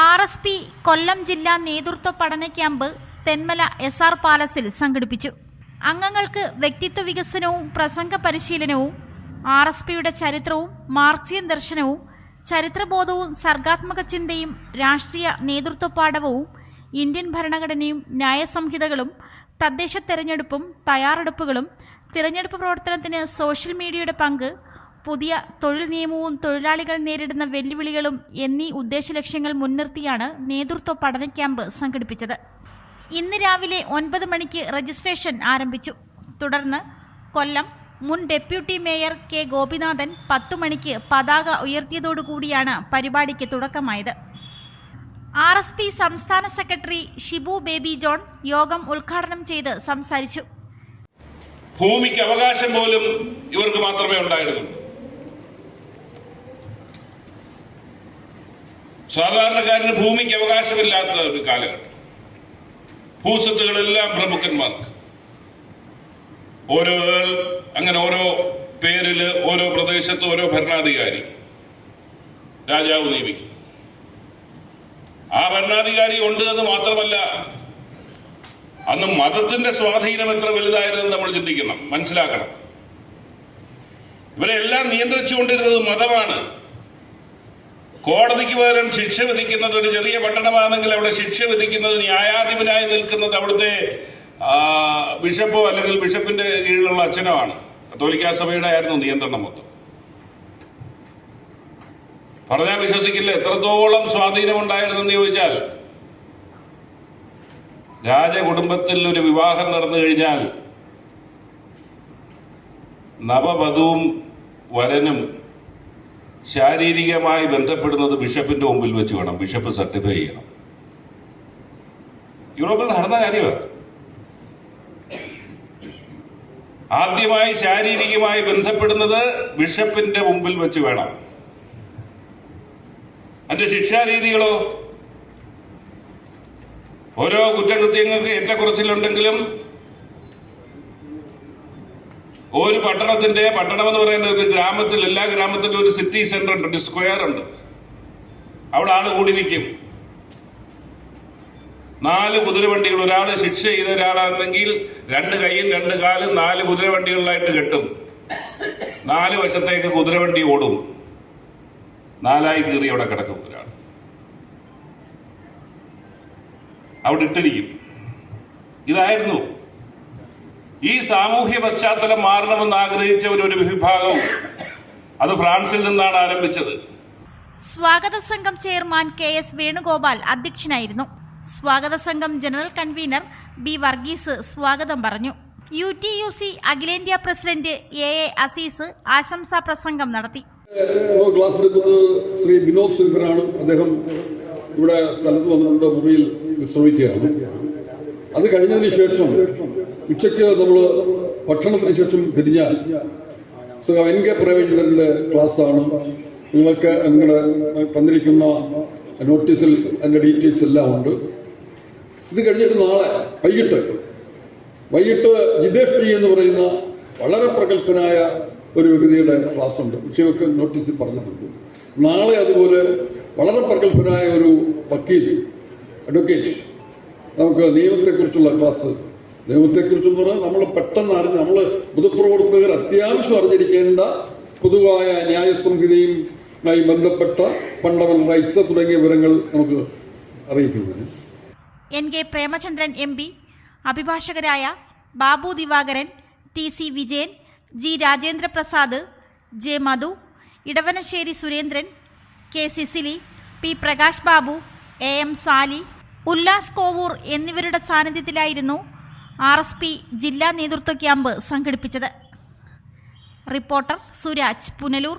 R S P കൊല്ലം ജില്ലാ നേതൃത്വ പഠന ക്യാമ്പ് തെന്മല എസ് ആർ പാലസിൽ സംഘടിപ്പിച്ചു. അംഗങ്ങൾക്ക് വ്യക്തിത്വ വികസനവും പ്രസംഗ പരിശീലനവും ആർ എസ് പിയുടെ ചരിത്രവും മാർക്സിയൻ ദർശനവും ചരിത്രബോധവും സർഗാത്മക ചിന്തയും രാഷ്ട്രീയ നേതൃത്വ പാഠവും ഇന്ത്യൻ ഭരണഘടനയും ന്യായസംഹിതകളും തദ്ദേശ തെരഞ്ഞെടുപ്പും തയ്യാറെടുപ്പുകളും തിരഞ്ഞെടുപ്പ് പ്രവർത്തനത്തിന് സോഷ്യൽ മീഡിയയുടെ പങ്ക് പുതിയ തൊഴിൽ നിയമവും തൊഴിലാളികൾ നേരിടുന്ന വെല്ലുവിളികളും എന്നീ ഉദ്ദേശലക്ഷ്യങ്ങൾ മുൻനിർത്തിയാണ് നേതൃത്വ പഠന ക്യാമ്പ് സംഘടിപ്പിച്ചത്. ഇന്ന് രാവിലെ ഒൻപത് മണിക്ക് രജിസ്ട്രേഷൻ ആരംഭിച്ചു. തുടർന്ന് കൊല്ലം മുൻ ഡെപ്യൂട്ടി മേയർ കെ ഗോപിനാഥൻ പത്തു മണിക്ക് പതാക ഉയർത്തിയതോടുകൂടിയാണ് പരിപാടിക്ക് തുടക്കമായത്. ആർ എസ് പി സംസ്ഥാന സെക്രട്ടറി ഷിബു ബേബി ജോൺ യോഗം ഉദ്ഘാടനം ചെയ്ത് സംസാരിച്ചു. ഭൂമിക്ക് അവകാശം പോലും ഇവർക്ക് മാത്രമേ ഉണ്ടായിരുന്നുള്ളൂ. സാധാരണക്കാരന് ഭൂമിക്ക് അവകാശമില്ലാത്ത ഒരു കാലഘട്ടം. ഭൂസ്വത്തുകളെല്ലാം പ്രമുഖന്മാർക്ക്. ഓരോ അങ്ങനെ ഓരോ പേരിൽ ഓരോ പ്രദേശത്ത് ഓരോ ഭരണാധികാരി. രാജാവ് നിയമിക്കും. ആ ഭരണാധികാരി ഉണ്ട് എന്ന് മാത്രമല്ല അന്ന് മതത്തിന്റെ സ്വാധീനം എത്ര വലുതായിരുന്നു നമ്മൾ ചിന്തിക്കണം മനസ്സിലാക്കണം. ഇവരെല്ലാം നിയന്ത്രിച്ചുകൊണ്ടിരുന്നത് മതമാണ്. കോടതിക്ക് പകരം ശിക്ഷ വിധിക്കുന്നത് ഒരു ചെറിയ പട്ടണമാണെങ്കിൽ അവിടെ ശിക്ഷ വിധിക്കുന്നത് ന്യായാധിപനായി നിൽക്കുന്നത് അവിടുത്തെ ബിഷപ്പോ അല്ലെങ്കിൽ ബിഷപ്പിന്റെ കീഴിലുള്ള അച്ഛനോ ആണ്. കത്തോലിക്കാ സഭയുടെ ആയിരുന്നു നിയന്ത്രണം മൊത്തം. പറഞ്ഞാൽ വിശ്വസിക്കില്ല എത്രത്തോളം സ്വാധീനമുണ്ടായിരുന്നെന്ന് ചോദിച്ചാൽ രാജകുടുംബത്തിൽ ഒരു വിവാഹം നടന്നു കഴിഞ്ഞാൽ നവവധുവും വരനും ശാരീരികമായി ബന്ധപ്പെടുന്നത് ബിഷപ്പിന്റെ മുമ്പിൽ വെച്ച് വേണം. ബിഷപ്പ് സർട്ടിഫൈ ചെയ്യണം. യൂറോപ്പിൽ നടന്ന കാര്യമാണ്. ആദ്യമായി ശാരീരികമായി ബന്ധപ്പെടുന്നത് ബിഷപ്പിന്റെ മുമ്പിൽ വെച്ച് വേണം. അതിന്റെ ശിക്ഷാരീതികളോ? ഓരോ കുറ്റകൃത്യങ്ങൾക്ക് ഏറ്റക്കുറച്ചിലുണ്ടെങ്കിലും ഒരു പട്ടണത്തിന്റെ പട്ടണം എന്ന് പറയുന്നത് ഗ്രാമത്തിൽ എല്ലാ ഗ്രാമത്തിലും ഒരു സിറ്റി സെന്റർ ഉണ്ട് സ്ക്വയർ ഉണ്ട്. അവിടെ ആൾ കൂടി നിൽക്കും. നാല് കുതിരവണ്ടികൾ ഒരാൾ ശിക്ഷ ചെയ്ത ഒരാളാണെങ്കിൽ രണ്ട് കൈയും രണ്ട് കാലും നാല് കുതിരവണ്ടികളിലായിട്ട് കെട്ടും. നാല് വശത്തേക്ക് കുതിരവണ്ടി ഓടും. നാലായി കീറി അവിടെ കിടക്കും ഒരാൾ. അവിടെ ഇട്ടിരിക്കും. ഇതായിരുന്നു ഈ സാമൂഹ്യ പശ്ചാത്തലം മാറണമെന്ന് ആഗ്രഹിച്ചവർ ഒരു വിഭാഗവും അത് ഫ്രാൻസിൽ നിന്നാണ് ആരംഭിച്ചത്. സ്വാഗത സംഘം ചെയർമാൻ കെ എസ് വേണുഗോപാൽ അധ്യക്ഷനായിരുന്നു. സ്വാഗത സംഘം ജനറൽ കൺവീനർ ബി വർഗീസ് സ്വാഗതം പറഞ്ഞു. യു ടി യു സി അഖിലേന്ത്യാ പ്രസിഡന്റ് എ എ അസീസ് ആശംസാ പ്രസംഗം നടത്തി. ക്ലാസ് എടുക്കുന്നത് ശ്രീ വിനോദ് ശ്രീധരാണ്. അദ്ദേഹം ഇവിടെ സ്ഥലത്ത് വന്നിട്ടുണ്ട് മുറിയിൽ വിശ്രമിക്കുകയാണ്. അത് കഴിഞ്ഞതിന് ശേഷം ഉച്ചയ്ക്ക് നമ്മൾ ഭക്ഷണത്തിന് ശേഷം പിരിഞ്ഞാൽ ശ്രീ എൻ കെ പ്രേമചന്ദ്രന്റെ ക്ലാസ്സാണ്. നിങ്ങൾക്ക് നിങ്ങളുടെ തന്നിരിക്കുന്ന നോട്ടീസിൽ അതിന്റെ ഡീറ്റെയിൽസ് എല്ലാം ഉണ്ട്. ഇത് കഴിഞ്ഞിട്ട് നാളെ വൈകിട്ട് വൈകിട്ട് ജിതേഷ് ജി എന്ന് പറയുന്ന വളരെ പ്രഗത്ഭനായ ഒരു വ്യക്തിയുടെ ക്ലാസ് ഉണ്ട് വിഷയമൊക്കെ നോട്ടീസിൽ പറഞ്ഞിട്ടുണ്ട്. നാളെ അതുപോലെ വളരെ പ്രഗത്ഭനായ ഒരു വക്കീൽ അഡ്വക്കേറ്റ് നമുക്ക് നിയമത്തെക്കുറിച്ചുള്ള ക്ലാസ് നിയമത്തെക്കുറിച്ചെന്ന് പറഞ്ഞാൽ നമ്മൾ പെട്ടെന്ന് അറിഞ്ഞ് നമ്മൾ പൊതുപ്രവർത്തകർ അത്യാവശ്യം അറിഞ്ഞിരിക്കേണ്ട പൊതുവായ ന്യായസംഹിതയുമായി ബന്ധപ്പെട്ട ഫണ്ടമെന്റൽ റൈറ്റ്സ് തുടങ്ങിയ വിവരങ്ങൾ നമുക്ക് അറിയിക്കുന്നതിന്. N K Premachandran M P അഭിഭാഷകരായ Babu Divakaran T C Vijayan G Rajendra Prasad J Madhu Edavanassery Surendran K Cicily P Prakash Babu A M Sali Ullas Kovoor എന്നിവരുടെ സാന്നിധ്യത്തിലായിരുന്നു ആർ എസ് പി ജില്ലാ നേതൃത്വ camp സംഘടിപ്പിച്ചത്. Reporter Suraj Punalur.